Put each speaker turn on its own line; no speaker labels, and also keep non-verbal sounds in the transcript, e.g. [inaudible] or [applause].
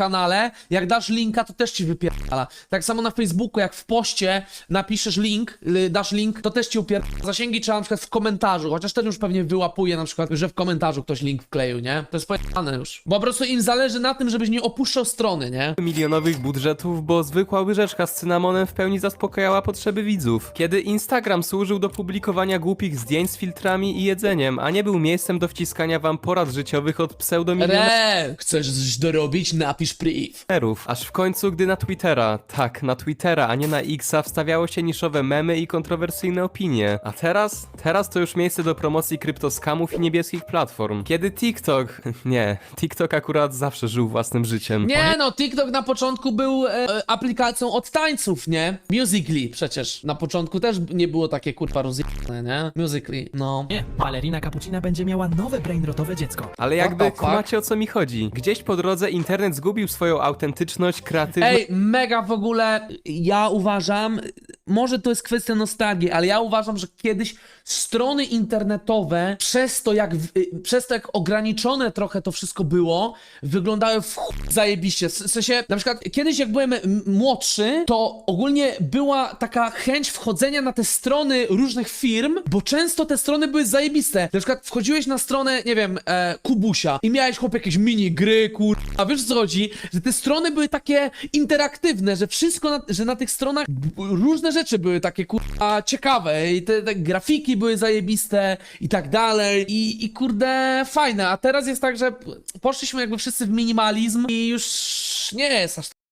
kanale, jak dasz linka, to też ci wypierdala. Tak samo na Facebooku, jak w poście napiszesz link, y, dasz link, to też ci upierdala. Zasięgi trzeba na przykład w komentarzu, chociaż ten już pewnie wyłapuje na przykład, że w komentarzu ktoś link wkleił, nie? To jest pojebane już. Bo po prostu im zależy na tym, żebyś nie opuszczał strony, nie?
milionowych budżetów, bo zwykła łyżeczka z cynamonem w pełni zaspokajała potrzeby widzów. Kiedy Instagram służył do publikowania głupich zdjęć z filtrami i jedzeniem, a nie był miejscem do wciskania wam porad życiowych od pseudomilionerów,
chcesz coś dorobić? Napisz priv.
aż w końcu gdy na Twittera, tak, na Twittera, a nie na Xa wstawiało się niszowe memy i kontrowersyjne opinie. A teraz? Teraz to już miejsce do promocji kryptoskamów i niebieskich platform. Kiedy TikTok... [laughs] Nie, TikTok akurat zawsze żył własnym życiem.
Nie no, TikTok na początku był e, e, aplikacją od tańców, nie? Musically przecież. Na początku też nie było takie kurwa rozjebane, nie? Musically, no.
Nie, balerina Cappuccina będzie miała nowe brainrotowe dziecko.
Ale jakby
the fuck?
kumacie o co mi chodzi. Gdzieś po drodze internet zgubił swoją autentyczność, kreatywność.
Ej, mega w ogóle, ja uważam, może to jest kwestia nostalgii, ale ja uważam, że kiedyś strony internetowe, przez to jak, y, przez to jak ograniczone trochę to wszystko było, wyglądały w chuj zajebiście. W sensie, na przykład kiedyś jak byłem młodszy, to ogólnie była taka chęć wchodzenia na te strony różnych firm, bo często te strony były zajebiste. Na przykład wchodziłeś na stronę, nie wiem, e, Kubusia i miałeś chłop jakieś mini gry, kur... A wiesz co chodzi? Że te strony były takie interaktywne, że wszystko, na, że na tych stronach różne rzeczy były takie kurwa ciekawe i te, te grafiki były zajebiste i tak dalej i, i kurde fajne, a teraz jest tak, że poszliśmy jakby wszyscy w minimalizm i już nie jest aż